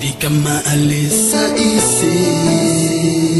Di ka maalis sa isip.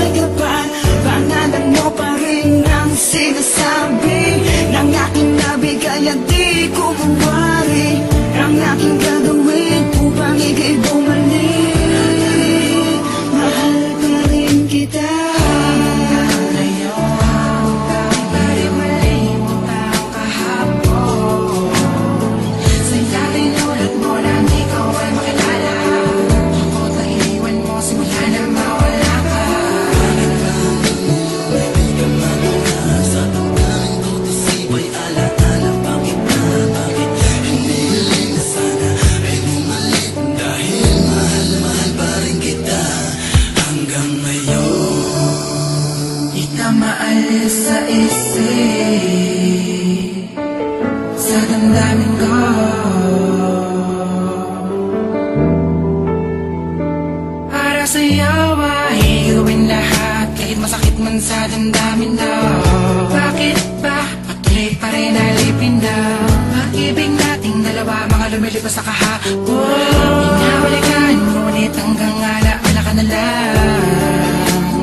lumilipas sa kahapon. Binabalikan, ngunit hanggang alaala ka na lang.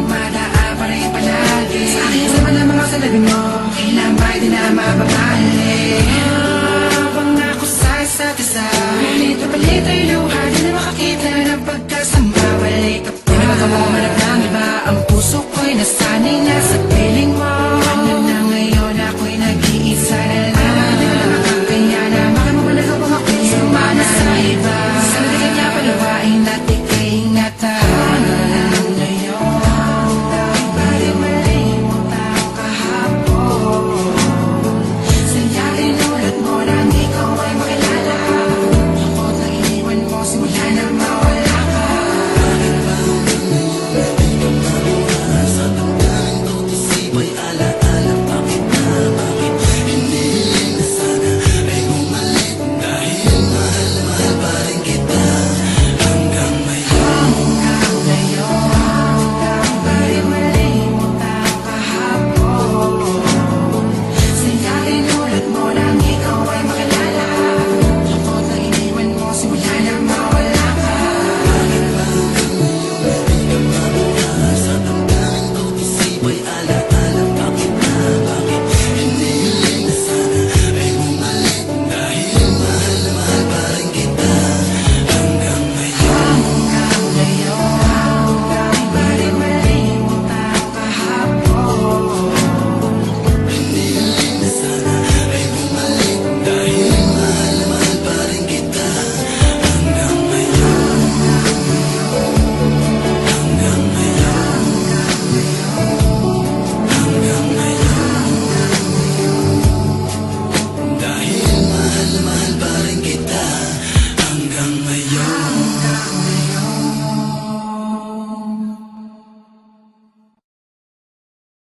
Madaa pa rin palagi Sa akin sa mga mga salabi mo Kailan ba'y di na mababali Habang ako sa isa't isa Ngunit papalit ay luha Di na makakita ng pagkasama. Balik ka pa. Di na makamama ng iba? Ang puso ko'y nasanay na sa